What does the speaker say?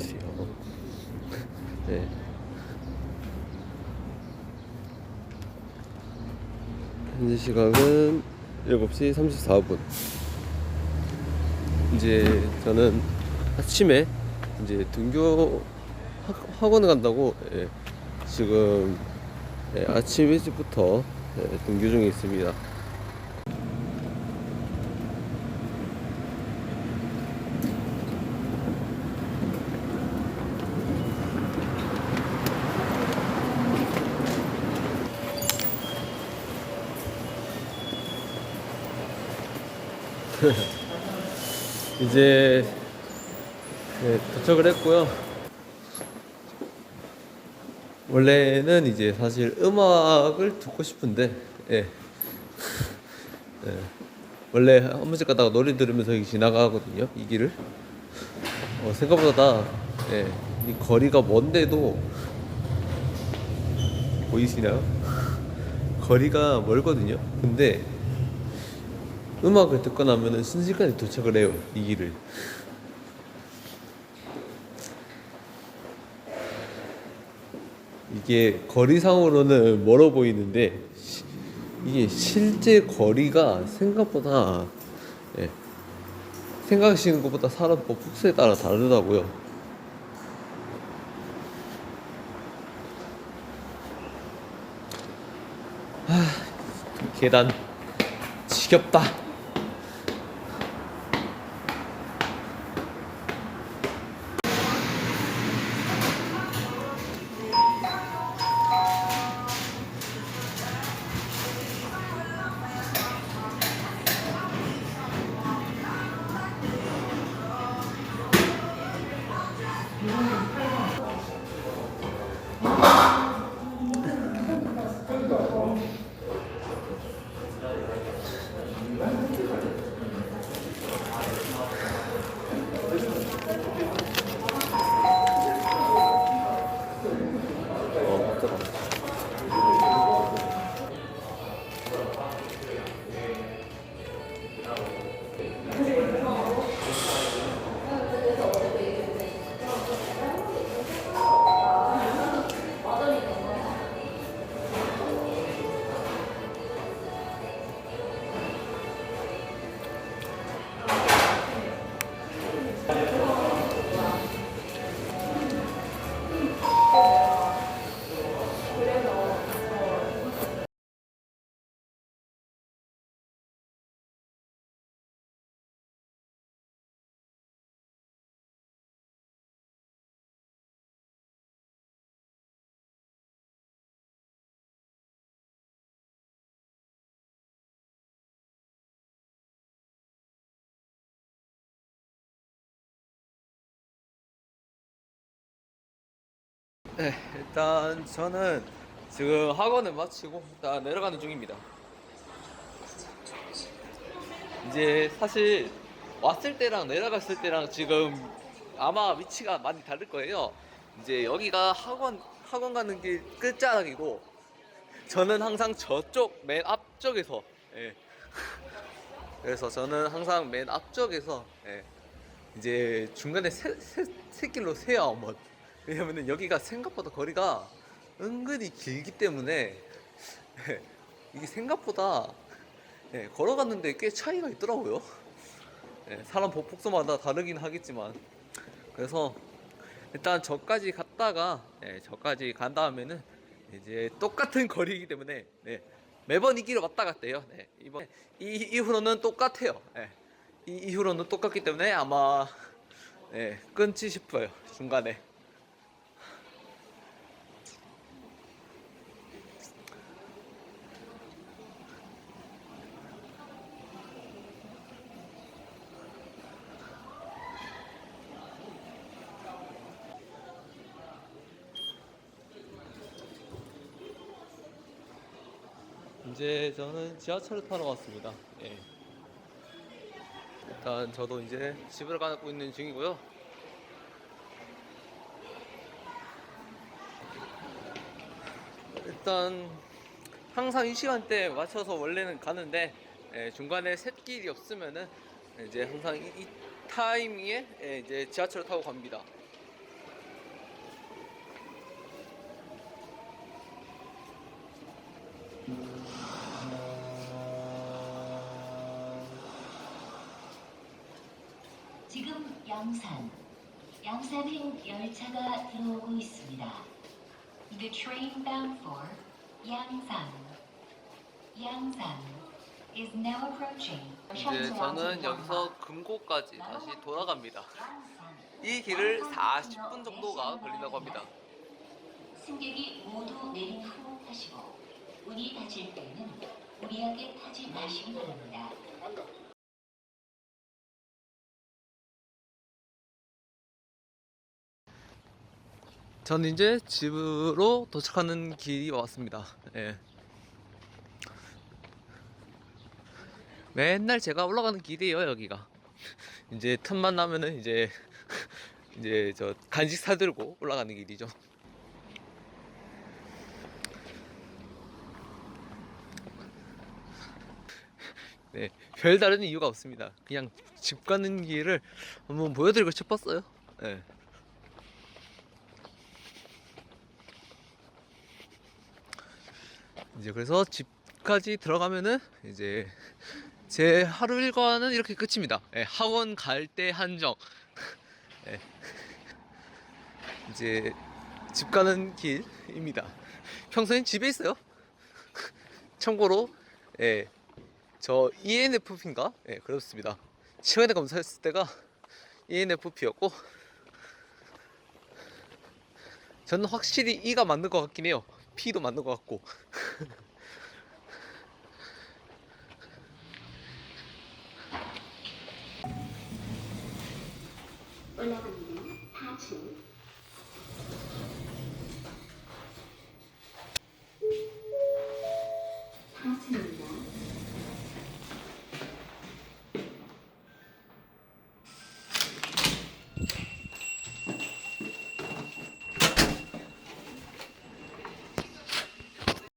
안녕하세요. 네. 현재 시각은 7시 34분. 이제 저는 아침에 이제 등교 학- 학원을 간다고 예, 지금 예, 아침 일찍부터 예, 등교 중에 있습니다. 이제 네, 도착을 했고요. 원래는 이제 사실 음악을 듣고 싶은데, 예. 예. 원래 한 번씩 가다가 노래 들으면서 지나가거든요, 이 길을. 어, 생각보다, 예, 이 거리가 먼데도, 보이시나요? 거리가 멀거든요. 근데, 음악을 듣고 나면은 순식간에 도착을 해요, 이 길을. 이게 거리상으로는 멀어 보이는데 시- 이게 실제 거리가 생각보다 예, 생각하시는 것보다 사람 법폭수에 따라 다르다고요. 아, 계단 지겹다. 네, 일단 저는 지금 학원을 마치고 일단 내려가는 중입니다. 이제 사실 왔을 때랑 내려갔을 때랑 지금 아마 위치가 많이 다를 거예요. 이제 여기가 학원 학원 가는 길 끝자락이고 저는 항상 저쪽 맨 앞쪽에서 예. 그래서 저는 항상 맨 앞쪽에서 예. 이제 중간에 새, 새, 새길로 세요 한번 왜냐면은 여기가 생각보다 거리가 은근히 길기 때문에 예, 이게 생각보다 예, 걸어갔는데 꽤 차이가 있더라고요. 예, 사람 복복소마다 다르긴 하겠지만. 그래서 일단 저까지 갔다가 예, 저까지 간 다음에는 이제 똑같은 거리이기 때문에 네, 매번 이 길을 왔다 갔대요. 네, 이번 이 이후로는 똑같아요. 예. 이 이후로는 똑같기 때문에 아마 예, 끊지 싶어요 중간에 이제 저는 지하철을 타러 왔습니다. 예. 일단 저도 이제 집으로 가고 있는 중이고요. 일단 항상 이 시간대에 맞춰서 원래는 가는데 예, 중간에 샛길이 없으면은 이제 항상 이, 이 타이밍에 예, 이제 지하철을 타고 갑니다. 양산, 양산행 열차가 들어오고 있습니다. The train bound for 양산 is now approaching. 이제 저는 여기서 금고까지 다시 돌아갑니다. 이 길을 40분 정도가 걸린다고 합니다. 승객이 모두 내린 후 타시고 문이 닫힐 때는 무리하게 타지 마시기 바랍니다. 저는 이제 집으로 도착하는 길이 왔습니다. 예. 맨날 제가 올라가는 길이에요 여기가. 이제 틈만 나면은 이제 이제 저 간식 사들고 올라가는 길이죠. 네, 별다른 이유가 없습니다. 그냥 집 가는 길을 한번 보여드리고 싶었어요. 네. 이제 그래서 집까지 들어가면은 이제 제 하루 일과는 이렇게 끝입니다. 예, 학원 갈 때 한정. 예. 이제 집 가는 길입니다. 평소엔 집에 있어요. 참고로 예, 저 ENFP인가? 예, 그렇습니다. 최근에 검사했을 때가 ENFP였고 저는 확실히 E가 맞는 것 같긴 해요. P도 맞는 것 같고. 올라갑니다. 4층. 4층입니다.